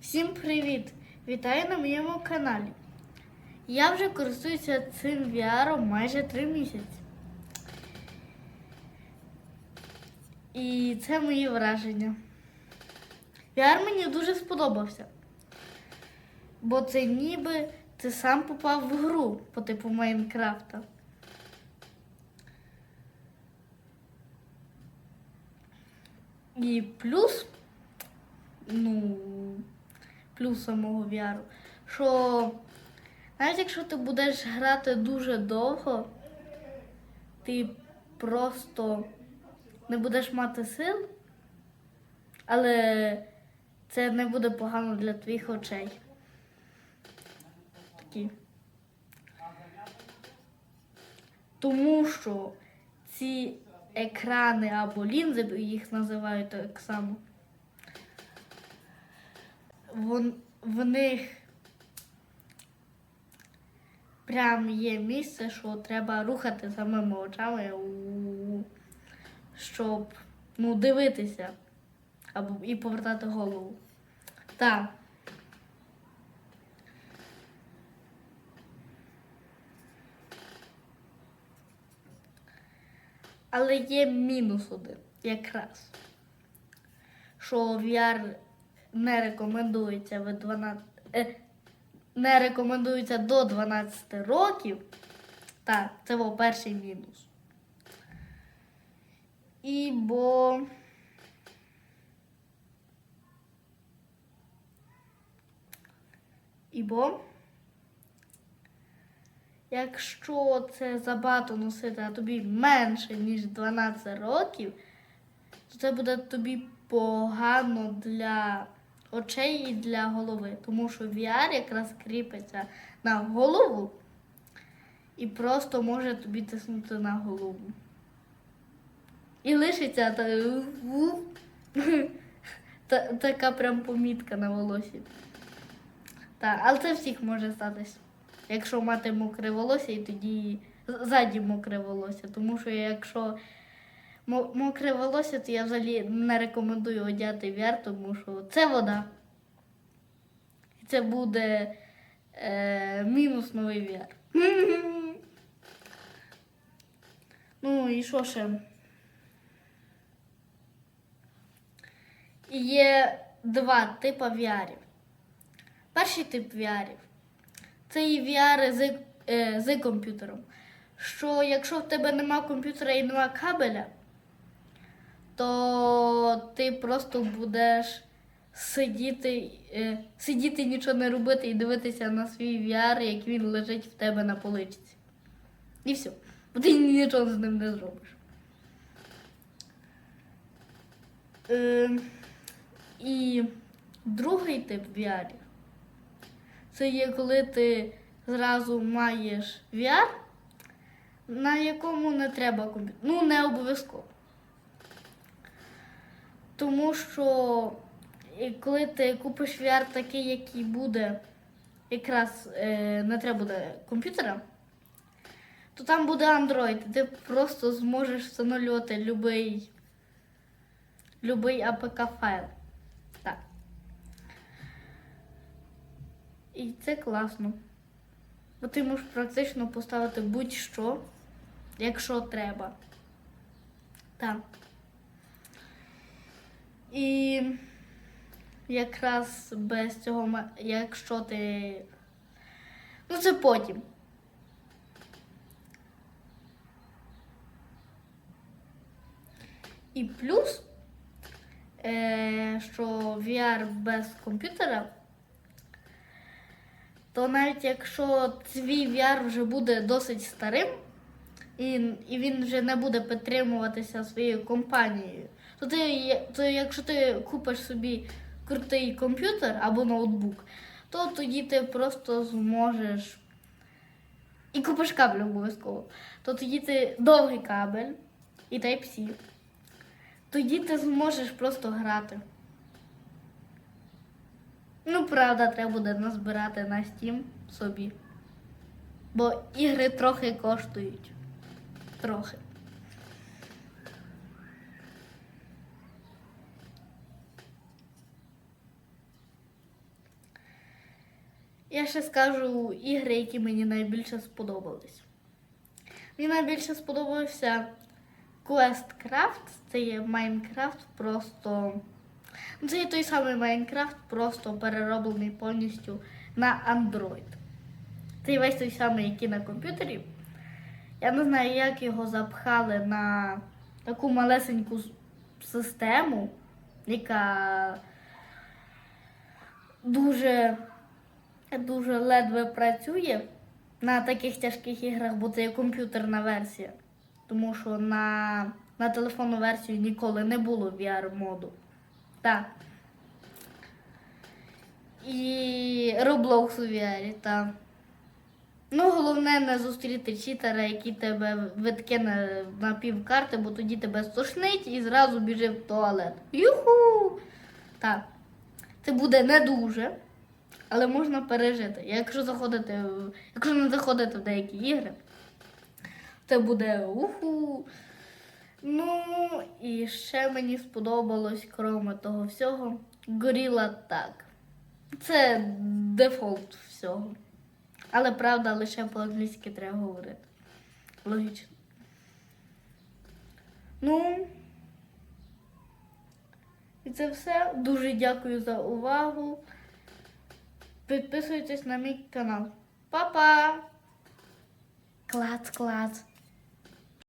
Всім привіт! Вітаю на моєму каналі. Я вже користуюся цим VR майже 3 місяці. І це мої враження. VR мені дуже сподобався. Бо це ніби ти сам попав в гру по типу Майнкрафта. І плюс, ну, плюс самого VR, що навіть якщо ти будеш грати дуже довго, ти просто не будеш мати сил, але це не буде погано для твоїх очей. Такі. Тому що ці екрани або лінзи, їх називають так само, вон, в них прям є місце, що треба рухати самими очами, щоб ну, дивитися або і повертати голову. Так. Але є мінус один якраз. Що VR не рекомендується в 12, е, не рекомендується до 12 років. Так, це був перший мінус. І бо. І. Якщо це забагато носити, а тобі менше, ніж 12 років, то це буде тобі погано для очей і для голови. Тому що VR якраз кріпиться на голову і просто може тобі тиснути на голову. І лишиться та, та, така прям помітка на волосі. Так, але це всіх може статись. Якщо мати мокре волосся, і тоді ззаді мокре волосся. Тому що якщо мокре волосся, то я взагалі не рекомендую одяти VR, тому що це вода. І це буде е, мінус новий VR. Ну і що ще? Є два типи VR. Перший тип VR це і VR з, е, з комп'ютером. Що якщо в тебе нема комп'ютера і нема кабеля, то ти просто будеш сидіти, е, сидіти нічого не робити і дивитися на свій VR, як він лежить в тебе на поличці. І все. Бо ти нічого з ним не зробиш. Е, і другий тип VR це є коли ти зразу маєш VR, на якому не треба комп'ютер. Ну, не обов'язково. Тому що коли ти купиш VR такий, який буде, якраз е, не треба буде комп'ютера, то там буде Android, ти просто зможеш встановлювати любий, любий APK файл. Так. І це класно. Бо ти можеш практично поставити будь-що, якщо треба. Так. І якраз без цього, якщо ти. Ну, це потім. І плюс, е, що VR без комп'ютера то навіть якщо твій VR вже буде досить старим, і він вже не буде підтримуватися своєю компанією, то ти, то якщо ти купиш собі крутий комп'ютер або ноутбук, то тоді ти просто зможеш. І купиш кабель обов'язково. То тоді ти довгий кабель і Type-C. Тоді ти зможеш просто грати. Ну, правда, треба буде назбирати на Steam собі. Бо ігри трохи коштують. Трохи. Я ще скажу ігри, які мені найбільше сподобались. Мені найбільше сподобався Quest Craft. Це є Майнкрафт просто. Ну, Це є той самий Майнкрафт, просто перероблений повністю на Android. Це весь той самий, який на комп'ютері. Я не знаю, як його запхали на таку малесеньку систему, яка дуже, дуже ледве працює на таких тяжких іграх, бо це є комп'ютерна версія. Тому що на, на телефонну версію ніколи не було VR-моду. Так. І Roblox у VR, так. Ну, головне не зустріти читера, який тебе відкине на пів карти, бо тоді тебе стошнить і зразу біжи в туалет. Юху! Так. Це буде не дуже, але можна пережити. Якщо заходити, якщо не заходити в деякі ігри, це буде уху. Ну, і ще мені сподобалось, крім того всього, Gorilla Tag. Це дефолт всього. Але правда, лише по-англійськи треба говорити. Логічно. Ну. І це все. Дуже дякую за увагу. Підписуйтесь на мій канал. Па-па! Клац, клац.